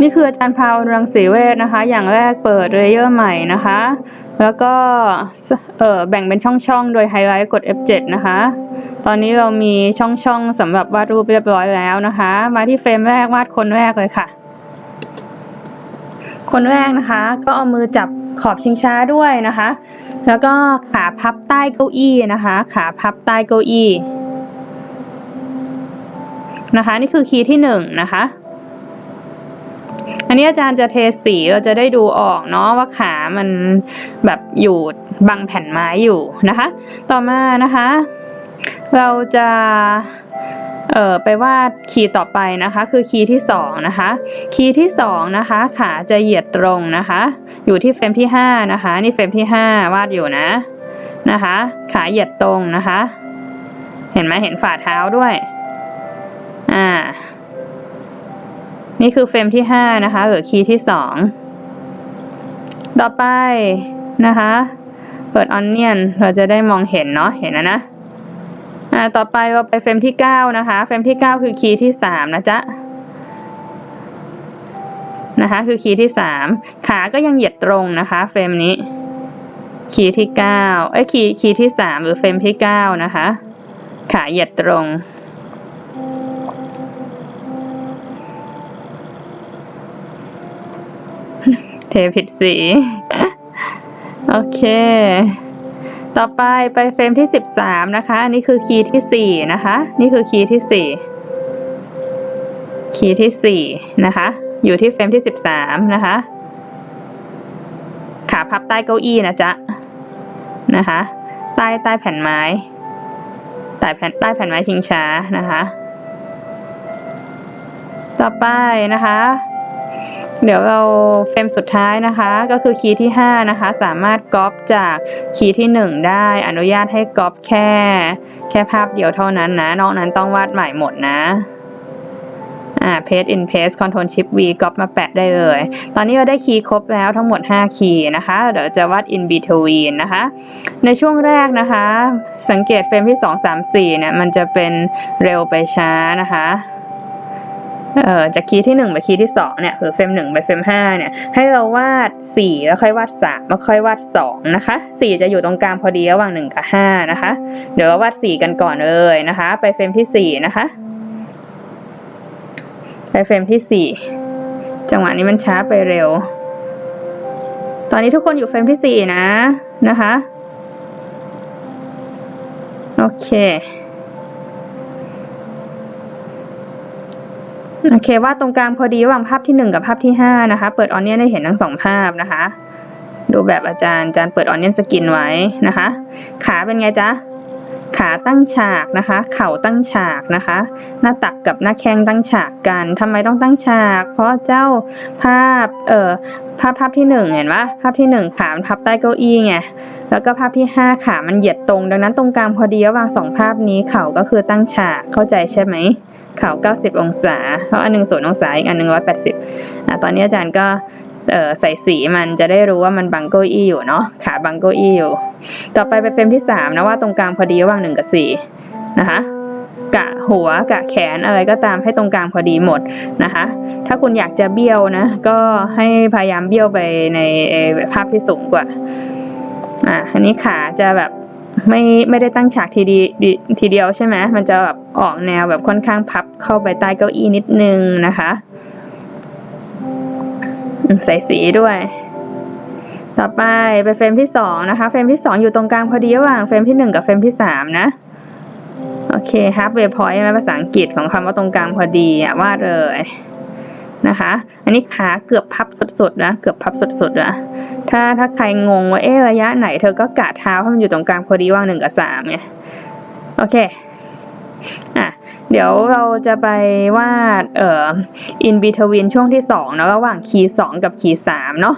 นี่คืออาจารย์พาวรังสีเวทนะคะ อย่างแรกเปิดเลเยอร์ใหม่นะคะ แล้วก็เออแบ่งเป็นช่องๆ โดยไฮไลท์กด F7 นะคะ ตอนนี้เรามีช่องๆสำหรับวาดรูปเรียบร้อยแล้วนะคะ มาที่เฟรมแรกวาดคนแรกเลยค่ะ คนแรกนะคะ ก็เอามือจับขอบชิงช้าด้วยนะคะ แล้วก็ขาพับใต้เก้าอี้นะคะ ขาพับใต้เก้าอี้นะคะ นี่คือคีย์ที่หนึ่งนะคะ อันนี้อาจารย์จะเทสีเราจะได้ดูออกเนาะว่าขามันแบบอยู่บังแผ่นไม้อยู่นะคะ ต่อมานะคะ เราจะเอ่อไปวาดคีย์ต่อไปนะคะ คือคีย์ที่สองนะคะ คีย์ที่สองนะคะ ขาจะเหยียดตรงนะคะ อยู่ที่เฟรมที่ห้านะคะ นี่เฟรมที่ห้าวาดอยู่นะนะคะ ขาเหยียดตรงนะคะ เห็นไหมเห็นฝ่าเท้าด้วย นี่คือเฟรมที่ห้านะคะหรือคีย์ที่สองต่อไปนะคะ เปิดออนเนียนเราจะได้มองเห็นเนาะเห็นนะนะอ่าต่อไปเราไปเฟรมที่เก้านะคะ เฟรมที่เก้าคือคีย์ที่สามนะจ๊ะนะคะคือคีย์ที่สามขาก็ยังเหยียดตรงนะคะ เฟรมนี้ คีย์ที่เก้าเอ้ยคีย์คีย์ที่สามหรือเฟรมที่เก้านะคะ ขาเหยียดตรง เทผิดสี โอเค ต่อไปไปเฟรมที่สิบสามนะคะ อันนี้คือคีย์ที่สี่นะคะ นี่คือคีย์ที่สี่คีย์ที่สี่นะคะ อยู่ที่เฟรมที่สิบสามนะคะ ขาพับใต้เก้าอี้นะจ๊ะ นะคะ ใต้ใต้แผ่นไม้ใต้แผ่นใต้แผ่นไม้ชิงช้านะคะ ต่อไปนะคะ เดี๋ยวเราเฟรมสุดท้ายนะคะ ก็คือคีย์ที่ 5 นะคะ สามารถก๊อปจากคีย์ที่ 1 ได้ อนุญาตให้ก๊อปแค่ แค่ภาพเดียวเท่านั้นนะ นอกนั้นต้องวาดใหม่หมดนะอ่า paste in paste control shift v ก๊อปมาแปะได้เลย ตอนนี้เราได้คีย์ครบแล้วทั้งหมด 5 คีย์นะคะ เดี๋ยวจะวาด in between นะคะ ในช่วงแรกนะคะ สังเกตเฟรมที่ 2 3 4เนี่ยมันจะเป็นเร็วไปช้านะคะ เอ่อจากคีย์ที่1ไปคีย์ที่2เนี่ยคือเฟรม1ไปเฟรม5เนี่ยให้เราวาด 4 แล้วค่อยวาด3แล้วค่อยวาด2นะคะ4 จะอยู่ตรงกลางพอดีระหว่าง1กับ5นะคะ เดี๋ยวเราวาด 4 กันก่อนเลยนะคะ ไปเฟรมที่4นะคะไปเฟรมที่ 4 จังหวะนี้มันช้าไปเร็ว ตอนนี้ทุกคนอยู่เฟรมที่ 4 นะนะคะโอเค โอเค วาดตรงกลางพอดีระหว่างภาพที่ 1 กับภาพที่ 5 นะคะ เปิดออนเนียนได้เห็นทั้งสองภาพนะคะ ดูแบบอาจารย์อาจารย์เปิดออนเนียนสกินไว้นะคะ ขาเป็นไงจ๊ะ ขาตั้งฉากนะคะ เข่าตั้งฉากนะคะ หน้าตักกับหน้าแข้งตั้งฉากกันทำไมต้องตั้งฉาก เพราะเจ้าภาพ เอ่อ ภาพภาพที่หนึ่งเห็นปะภาพที่หนึ่งขามันพับใต้เก้าอี้ไง แล้วก็ภาพที่ห้าขามันเหยียดตรง ดังนั้นตรงกลางพอดีระหว่างสองภาพนี้เข่าก็คือตั้งฉาก เข้าใจใช่ไหม เข่า 90 องศา เพราะอันหนึ่งศูนย์องศาอีกอันหนึ่งร้อยแปดสิบอะตอนนี้อาจารย์ก็ใส่สีมันจะได้รู้ว่ามันบังเก้าอี้อยู่เนาะขาบังเก้าอี้อยู่ ต่อไปเป็นเฟรมที่สามนะว่าตรงกลางพอดีระหว่างหนึ่งกับสี่นะคะกะหัวกะแขนอะไรก็ตามให้ตรงกลางพอดีหมดนะคะ ถ้าคุณอยากจะเบี้ยวนะ ก็ให้พยายามเบี้ยวไปในภาพที่สูงกว่าอะอันนี้ขาจะแบบ ไม่ไม่ได้ตั้งฉากทีดีทีเดียวใช่ไหมมันจะแบบออกแนวแบบค่อนข้างพับเข้าไปใต้เก้าอี้นิดนึงนะคะ ใส่สีด้วย ต่อไปไปเฟรมที่สองนะคะ เฟรมที่สองอยู่ตรงกลางพอดีระหว่างเฟรมที่หนึ่งกับเฟรมที่สามนะ โอเค halfway point ใช่ไหมภาษาอังกฤษของคำว่าตรงกลางพอดีอะว่าเลยนะคะ อันนี้ขาเกือบพับสุดๆนะ เกือบพับสุดๆนะ ถ้าถ้าใครงงว่าเอ๊ะระยะไหนเธอก็กะเท้าให้มันอยู่ตรงกลางพอดีว่างหนึ่งกับสามไงโอเคอะเดี๋ยวเราจะไปวาดเอ่อ in between ช่วงที่สองเนะระหว่างคีย์สองกับคีย์สามเนาะ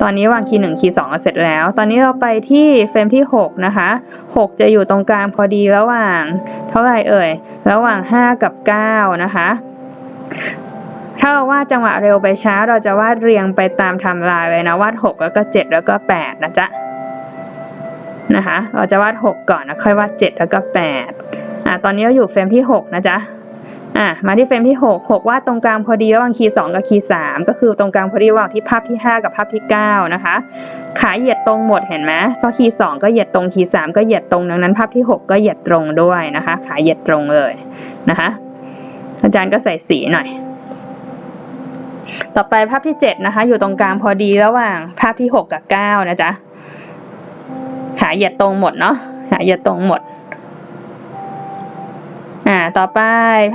ตอนนี้วางคีย์หนึ่งคีย์สองเสร็จแล้ว ตอนนี้เราไปที่เฟรมที่หกนะคะหกจะอยู่ตรงกลางพอดีระหว่าง เท่าไหร่เอ่ย ระหว่างห้ากับเก้านะคะ ถ้าเราวาดจังหวะเร็วไปช้า เราจะวาดเรียงไปตามไทม์ไลน์เลยนะวาดหกแล้วก็เจ็ดแล้วก็แปดนะจ๊ะนะคะ เราจะวาดหกก่อนนะค่อยวาดเจ็ดแล้วก็แปดอะตอนนี้เราอยู่เฟรมที่หกนะจ๊ะอะมาที่เฟรมที่หกหกวาดตรงกลางพอดีระหว่างคีย์สองกับคีย์สามก็คือตรงกลางพอดีระหว่างที่ภาพที่ห้ากับภาพที่เก้านะคะ ขาเหยียดตรงหมดเห็นไหมเพราะคีย์สองก็เหยียดตรงคีย์สามก็เหยียดตรงดังนั้นภาพที่หกก็เหยียดตรงด้วยนะคะ ขาเหยียดตรงเลยนะคะ อาจารย์ก็ใส่สีหน่อย ต่อไปภาพที่เจ็ดนะคะ อยู่ตรงกลางพอดีระหว่างภาพที่หกกับเก้านะจ๊ะ ขาเหยียดตรงหมดเนาะขาเหยียดตรงหมด อ่า ต่อไป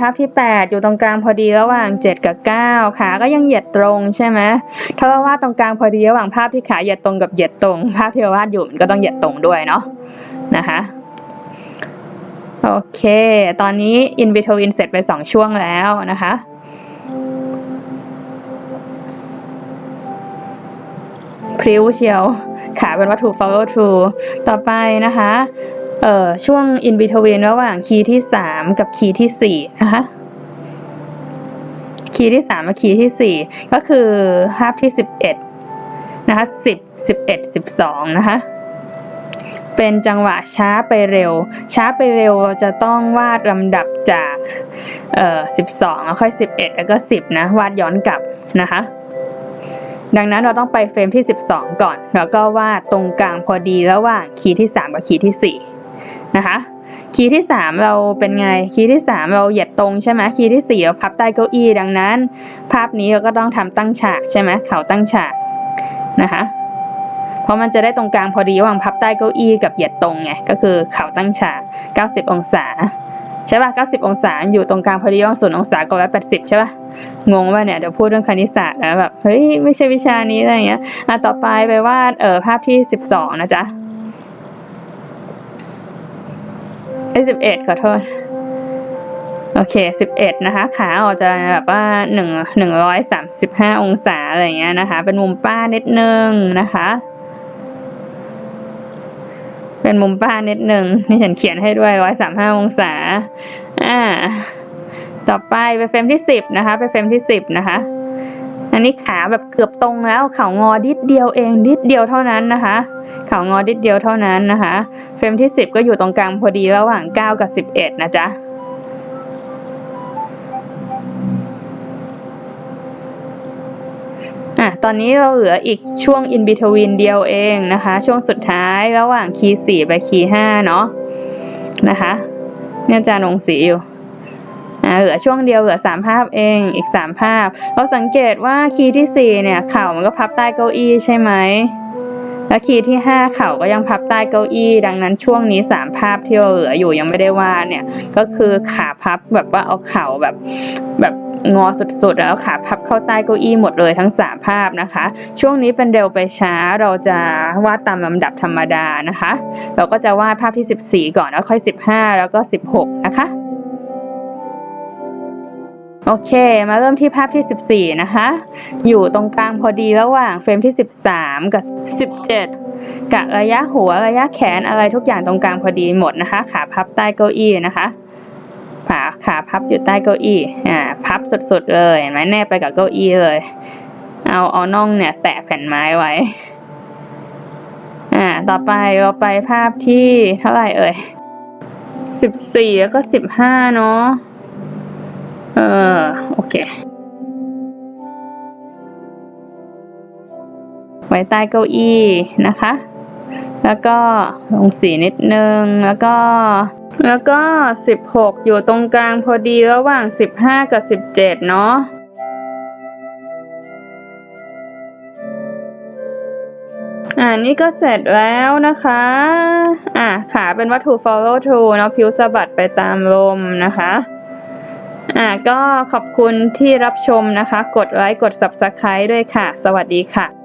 ภาพที่แปดอยู่ตรงกลางพอดีระหว่างเจ็ดกับเก้าขาก็ยังเหยียดตรงใช่ไหมถ้าว่าวาดตรงกลางพอดีระหว่างภาพที่ขาเหยียดตรงกับเหยียดตรง ภาพที่เราวาดอยู่มันก็ต้องเหยียดตรงด้วยเนาะ นะคะโอเค ตอนนี้ in between เสร็จไปสองช่วงแล้วนะคะ ริ้วเชียว ขาเป็นวัตถุ follow through ต่อไปนะคะเอ่อช่วง in between ระหว่างคีย์ที่สามกับคีย์ที่สี่นะคะคีย์ที่สามกับคีย์ที่สี่ก็คือภาพที่สิบเอ็ดนะคะสิบสิบเอ็ดสิบสองนะคะเป็นจังหวะช้าไปเร็ว ช้าไปเร็วเราจะต้องวาดลำดับจากเอ่อสิบสองแล้วค่อยสิบเอ็ดแล้วก็สิบนะ วาดย้อนกลับนะคะ ดังนั้นเราต้องไปเฟรมที่ 12 ก่อน แล้วก็วาดตรงกลางพอดีระหว่างคีย์ที่ 3 กับคีย์ที่ 4 นะคะ คีย์ที่ 3 เราเป็นไง คีย์ที่ 3 เราเหยียดตรงใช่ไหมคีย์ที่ 4 เราพับใต้เก้าอี้ ดังนั้น ภาพนี้เราก็ต้องทำตั้งฉากใช่ไหมเขาตั้งฉากนะคะ เพราะมันจะได้ตรงกลางพอดีระหว่างพับใต้เก้าอี้กับเหยียดตรงไง ก็คือเขาตั้งฉาก 90 องศา ใช่ป่ะ 90 องศา อยู่ตรงกลางพอดีระหว่าง0องศากับ180 ใช่ป่ะ งงว่าเนี่ยเดี๋ยวพูดเรื่องคณิตศาสตร์แล้วแบบเฮ้ยไม่ใช่วิชานี้อะไรเงี้ยอะต่อไปไปวาดเออภาพที่สิบสองนะจ๊ะไอสิบเอ็ดขอโทษโอเคสิบเอ็ดนะคะ ขาออกจะแบบว่าหนึ่งหนึ่งร้อยสามสิบห้าองศาอะไรเงี้ยนะคะ เป็นมุมป้านิดนึงนะคะ เป็นมุมป้านิดนึงนี่ฉันเขียนให้ด้วยร้อยสามห้าองศาอ่า ต่อไปไปเฟรมที่สิบนะคะ ไปเฟรมที่สิบนะคะ อันนี้ขาแบบเกือบตรงแล้วเขางอดิดเดียวเองดิดเดียวเท่านั้นนะคะเขางอดิดเดียวเท่านั้นนะคะ เฟรมที่สิบก็อยู่ตรงกลางพอดีระหว่างเก้ากับสิบเอ็ดนะจ๊ะอะ ตอนนี้เราเหลืออีกช่วง in between เดียวเองนะคะ ช่วงสุดท้ายระหว่างคีย์สี่ไปคีย์ห้าเนาะนะคะ เนี่ยจารย์ลงสีอยู่ อ่าเหลือช่วงเดียวเหลือสามภาพเองอีกสามภาพ เราสังเกตว่าคีย์ที่สี่เนี่ยเข่ามันก็พับใต้เก้าอี้ใช่ไหมและคีย์ที่ห้าเข่าก็ยังพับใต้เก้าอี้ ดังนั้นช่วงนี้สามภาพที่เราเหลืออยู่ยังไม่ได้วาดเนี่ยก็คือขาพับแบบว่าเอาเข่าแบบแบบงอสุดๆ แล้วขาพับเข้าใต้เก้าอี้หมดเลยทั้งสามภาพนะคะ ช่วงนี้เป็นเร็วไปช้าเราจะวาดตามลำดับธรรมดานะคะ เราก็จะวาดภาพที่ 14 ก่อนแล้วค่อย 15 แล้วก็ 16 นะคะ โอเค มาเริ่มที่ภาพที่ 14 นะคะ อยู่ตรงกลางพอดีระหว่างเฟรมที่ 13 กับ 17 กะระยะหัวระยะแขนอะไรทุกอย่างตรงกลางพอดีหมดนะคะ ขาพับใต้เก้าอี้นะคะขาขาพับอยู่ใต้เก้าอี้ อ่า พับสุดๆเลยเห็นไหมแนบไปกับเก้าอี้เลย เอาเอาน่องเนี่ย แตะแผ่นไม้ไว้ อ่า ต่อไปเราไปภาพที่เท่าไหร่เอ่ยสิบสี่แล้วก็สิบห้าเนาะ เออโอเค ไว้ใต้เก้าอี้นะคะ แล้วก็ลงสีนิดนึง แล้วก็ แล้วก็สิบหกอยู่ตรงกลางพอดีระหว่างสิบห้ากับสิบเจ็ดเนาะอ่านี่ก็เสร็จแล้วนะคะ อ่าขาเป็นวัตถุ follow through เนาะผิวสะบัดไปตามลมนะคะ อ่าก็ขอบคุณที่รับชมนะคะ กดไลค์กด subscribe ด้วยค่ะ สวัสดีค่ะ